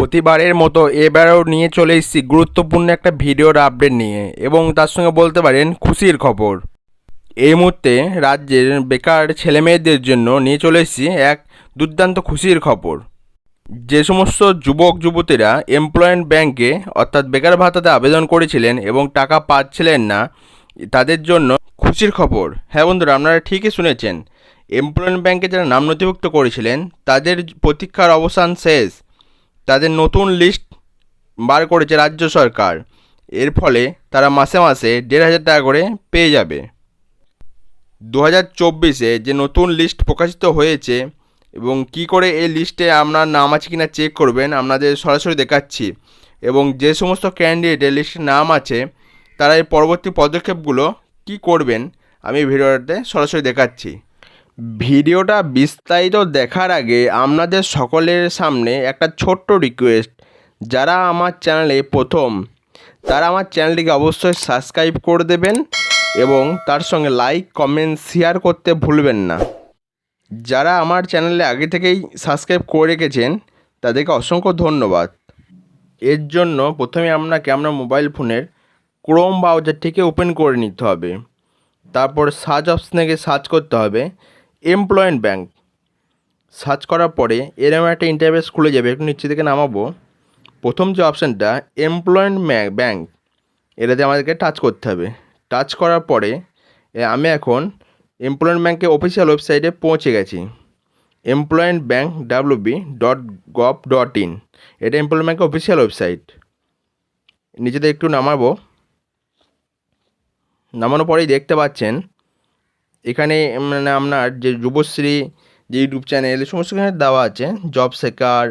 প্রতিবারের মতো এবারেও নিয়ে চলে এসেছি গুরুত্বপূর্ণ একটা ভিডিওর আপডেট নিয়ে এবং তার সঙ্গে বলতে পারেন খুশির খবর। এই মুহূর্তে রাজ্যের বেকার ছেলেমেয়েদের জন্য নিয়ে চলে এসেছি এক দুর্দান্ত খুশির খবর। যে সমস্ত যুবক, যুবতীরা এমপ্লয়েমেন্ট ব্যাংকে অর্থাৎ বেকার ভাতাতে আবেদন করেছিলেন এবং টাকা পাচ্ছিলেন না, তাদের জন্য খুশির খবর। হ্যাঁ বন্ধুরা, আপনারা ঠিকই শুনেছেন। এমপ্লয়েমেন্ট ব্যাংকে যারা নাম নথিভুক্ত করেছিলেন, তাদের প্রতীক্ষার অবসান শেষ। তাদের নতুন লিস্ট বার করেছে রাজ্য সরকার। এর ফলে তারা মাসে মাসে দেড় হাজার টাকা করে পেয়ে যাবে। দু হাজার চব্বিশে যে নতুন লিস্ট প্রকাশিত হয়েছে এবং কি করে এই লিস্টে আপনার নাম আছে কিনা চেক করবেন, আপনাদের সরাসরি দেখাচ্ছি। এবং যে সমস্ত ক্যান্ডিডেটের লিস্টে নাম আছে, তারা এই পরবর্তী পদক্ষেপগুলো কি করবেন, আমি ভিডিওটাতে সরাসরি দেখাচ্ছি। ভিডিওটা বিস্তারিত দেখার আগে আপনাদের সকলের সামনে একটা ছোট্ট রিকোয়েস্ট যারা আমার চ্যানেলে প্রথম, তারা আমার চ্যানেলটিকে অবশ্যই সাবস্ক্রাইব করে দেবেন এবং তার সঙ্গে লাইক কমেন্ট শেয়ার করতে ভুলবেন না। যারা আমার চ্যানেলে আগে থেকেই সাবস্ক্রাইব করে রেখেছেন, তাদেরকে অসংখ্য ধন্যবাদ। এর জন্য প্রথমে আপনাকে আপনার মোবাইল ফোনের ক্রোম ব্রাউজারটিকে ওপেন করে নিতে হবে। তারপর সার্চ অপশনে সার্চ করতে হবে। এমপ্লয়েমেন্ট ব্যাঙ্ক সার্চ করার পরে এরকম একটা ইন্টারভেস খুলে যাবে, একটু নিচে থেকে নামাবো। প্রথম যে অপশানটা এমপ্লয়েমেন্ট ব্যাংক এটাতে আমাদেরকে টাচ করতে হবে। টাচ করার পরে আমি এখন এমপ্লয়েন্ট ব্যাংকের অফিসিয়াল ওয়েবসাইটে পৌঁছে গেছি। Employment bank WB dot gov dot in এটা এমপ্লয়েমেন্ট ব্যাঙ্কের অফিসিয়াল ওয়েবসাইট নিজেদের একটু নামাবো। নামানোর পরেই দেখতে পাচ্ছেন এখানে মানে আপনার যে যুবশ্রী, যে ইউটিউব চ্যানেল সমস্ত এখানে দেওয়া আছে। জব শেখার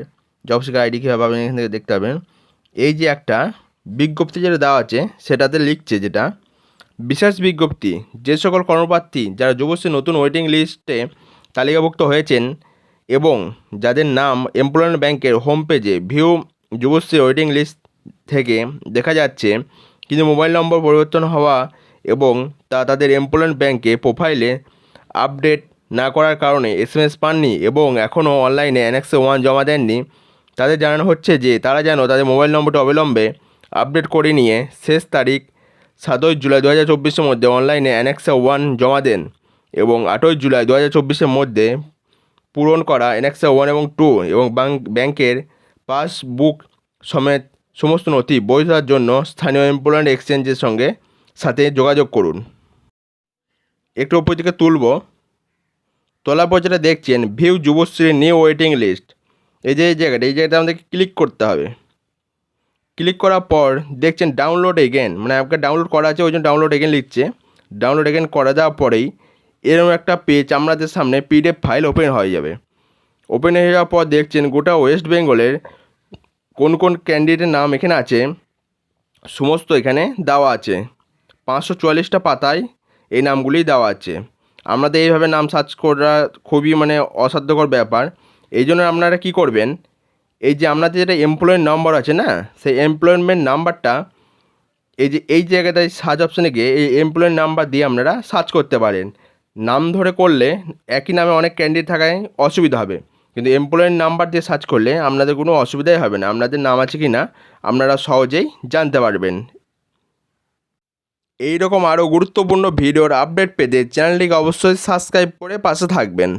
জব শেখার আইডি কীভাবে পাবেন এখান থেকে দেখতে পাবেন। এই যে একটা বিজ্ঞপ্তি যেটা দেওয়া আছে, সেটাতে লিখছে যেটা, বিশেষ বিজ্ঞপ্তি, যে সকল কর্মপ্রার্থী যারা যুবশ্রী নতুন ওয়েটিং লিস্টে তালিকাভুক্ত হয়েছেন এবং যাদের নাম এমপ্লয়মেন্ট ব্যাংকের হোম পেজে ভিউ যুবশ্রী ওয়েটিং লিস্ট থেকে দেখা যাচ্ছে, কিন্তু মোবাইল নম্বর পরিবর্তন হওয়া এবং তা তাদের এমপ্লয়মেন্ট ব্যাংকে প্রোফাইলে আপডেট না করার কারণে এসএমএস পাননি এবং এখনও অনলাইনে অ্যানেক্সে ওয়ান জমা দেননি। তাদের জানানো হচ্ছে যে, তারা যেন তাদের মোবাইল নম্বরটা অবিলম্বে আপডেট করে নিয়ে শেষ তারিখ সাতই জুলাই দু হাজার চব্বিশের মধ্যে অনলাইনে অ্যানেক্সে ওয়ান জমা দেন এবং আটই জুলাই দু হাজার চব্বিশের মধ্যে পূরণ করা অ্যানেক্সা ওয়ান এবং টু এবং ব্যাংক ব্যাংকের পাসবুক সমেত সমস্ত নথি বৈধতার জন্য স্থানীয় এমপ্লয়েমেন্ট এক্সচেঞ্জের সঙ্গে সাথে যোগাযোগ করুন। একটু ওপর থেকে তুলব। তোলার পর যেটা দেখছেন view Yuvashree new waiting list এই যে এই জায়গাটা এই জায়গাটা আমাদেরকে ক্লিক করতে হবে। ক্লিক করার পর দেখছেন ডাউনলোড এগেন মানে আপনাকে ডাউনলোড করা আছে, ওই জন্য ডাউনলোড এগেন লিখছে। ডাউনলোড এগেন করা যাওয়ার পরেই এরকম একটা পেজ আমাদের সামনে পিডিএফ ফাইল ওপেন হয়ে যাবে। ওপেন হয়ে যাওয়ার পর দেখছেন গোটা ওয়েস্ট বেঙ্গলের কোন কোন ক্যান্ডিডেটের নাম এখানে আছে, সমস্ত এখানে দেওয়া আছে। পাঁচশো চুয়াল্লিশটা পাতায় এই নামগুলিই দেওয়া আছে। আপনাদের এইভাবে নাম সার্চ করা খুবই মানে অসাধ্যকর ব্যাপার। এই জন্য আপনারা কী করবেন, এই যে আপনাদের যেটা এমপ্লয়ের নম্বর আছে না, সেই এমপ্লয়মেন্ট নাম্বারটা এই যে, এই জায়গাটায় সার্চ অপশানে গিয়ে এই এমপ্লয়ের নাম্বার দিয়ে আপনারা সার্চ করতে পারেন। নাম ধরে করলে একই নামে অনেক ক্যান্ডিডেট থাকায় অসুবিধা হবে। কিন্তু এমপ্লয়ের নাম্বার দিয়ে সার্চ করলে আপনাদের কোনো অসুবিধাই হবে না। আপনাদের নাম আছে কি না আপনারা সহজেই জানতে পারবেন। এই রকম আরও গুরুত্বপূর্ণ ভিডিওর আপডেট পেতে চ্যানেলটিকে অবশ্যই সাবস্ক্রাইব করে পাশে থাকবেন।